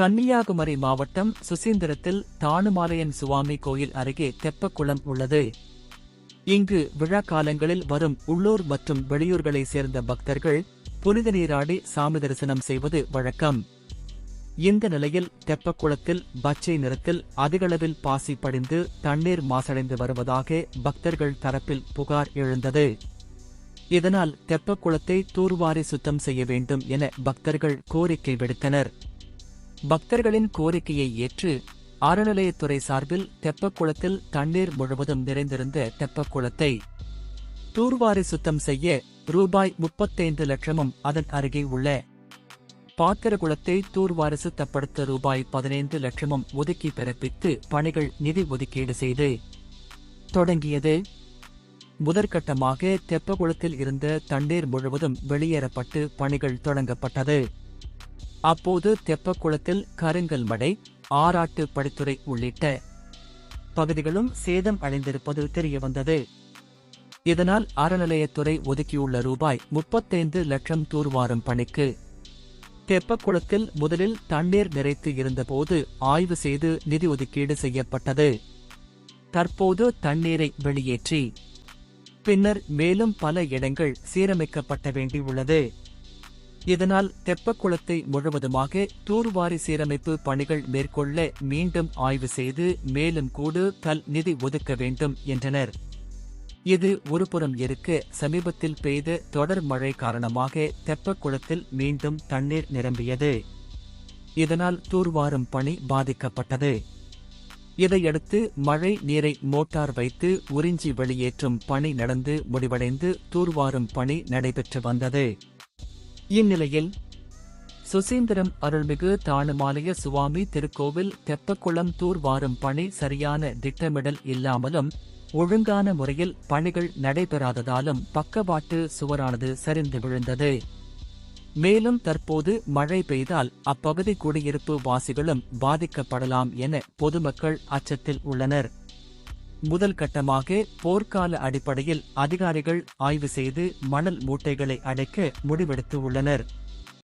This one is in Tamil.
கன்னியாகுமரி மாவட்டம் சுசீந்திரத்தில் தானுமாலையன் சுவாமி கோயில் அருகே தெப்பக்குளம் உள்ளது. இங்கு விழா காலங்களில் வரும் உள்ளூர் மற்றும் வெளியூர்களைச் சேர்ந்த பக்தர்கள் புனித நீராடி சாமி தரிசனம் செய்வது வழக்கம். இந்த நிலையில் தெப்பக்குளத்தில் பச்சை நிறத்தில் அதிகளவில் பாசி படிந்து தண்ணீர் மாசடைந்து வருவதாக பக்தர்கள் தரப்பில் புகார் எழுந்தது. இதனால் தெப்பக்குளத்தை தூர்வாரி சுத்தம் செய்ய வேண்டும் என பக்தர்கள் கோரிக்கை விடுத்தனர். பக்தர்களின் கோரிக்கையை ஏற்று அறநிலையத்துறை சார்பில் தெப்பக்குளத்தில் தண்ணீர் முழுவதும் நிறைந்திருந்த தெப்பக்குளத்தை தூர்வாரி சுத்தம் செய்ய ரூபாய் முப்பத்தைந்து லட்சமும் அதன் அருகே உள்ள பாத்திரகுளத்தை தூர்வாரி சுத்தப்படுத்த ரூபாய் பதினைந்து லட்சமும் ஒதுக்கி பிறப்பித்து பணிகள் நிதி ஒதுக்கீடு செய்து தொடங்கியது. முதற்கட்டமாக தெப்பகுளத்தில் இருந்த தண்ணீர் முழுவதும் வெளியேறப்பட்டு பணிகள் தொடங்கப்பட்டது. அப்போது தெப்பக்குளத்தில் கருங்கல் மடை ஆராட்டு படித்துறை உள்ளிட்ட பகுதிகளும் சேதம் அடைந்திருப்பது தெரியவந்தது. இதனால் அறநிலையத்துறை ஒதுக்கியுள்ள ரூபாய் முப்பத்தைந்து லட்சம் தூர்வாரும் பணிக்கு தெப்பக்குளத்தில் முதலில் தண்ணீர் நிறைத்து இருந்தபோது ஆய்வு செய்து நிதி ஒதுக்கீடு செய்யப்பட்டது. தற்போது தண்ணீரை வெளியேற்றி பின்னர் மேலும் பல இடங்கள் சீரமைக்கப்பட்ட வேண்டியுள்ளது. இதனால் தெப்பக்குளத்தை முழுவதுமாக தூர்வாரி சீரமைப்பு பணிகள் மேற்கொள்ள மீண்டும் ஆய்வு செய்து மேலும் கூடு கல் நிதி ஒதுக்க வேண்டும் என்றனர். இது ஒருபுறம் இருக்க சமீபத்தில் பெய்த தொடர் மழை காரணமாக தெப்பக்குளத்தில் மீண்டும் தண்ணீர் நிரம்பியது. இதனால் தூர்வாரும் பணி பாதிக்கப்பட்டது. இதையடுத்து மழை நீரை மோட்டார் வைத்து உறிஞ்சி வெளியேற்றும் பணி நடந்து முடிவடைந்து தூர்வாரும் பணி நடைபெற்று வந்தது. இந்நிலையில் சுசீந்திரம் அருள்மிகு தானுமாலய சுவாமி திருக்கோவில் தெப்பக்குளம் தூர்வாரும் பணி சரியான திட்டமிடல் இல்லாமலும் ஒழுங்கான முறையில் பணிகள் நடைபெறாததாலும் பக்கவாட்டு சுவரானது சரிந்து விழுந்தது. மேலும் தற்போது மழை பெய்தால் அப்பகுதி குடியிருப்பு வாசிகளும் பாதிக்கப்படலாம் என பொதுமக்கள் அச்சத்தில் உள்ளனர். முதல் கட்டமாக போர்க்கால அடிப்படையில் அதிகாரிகள் ஆய்வு செய்து மணல் மூட்டைகளை அடைக்க முடிவெடுத்து உள்ளனர்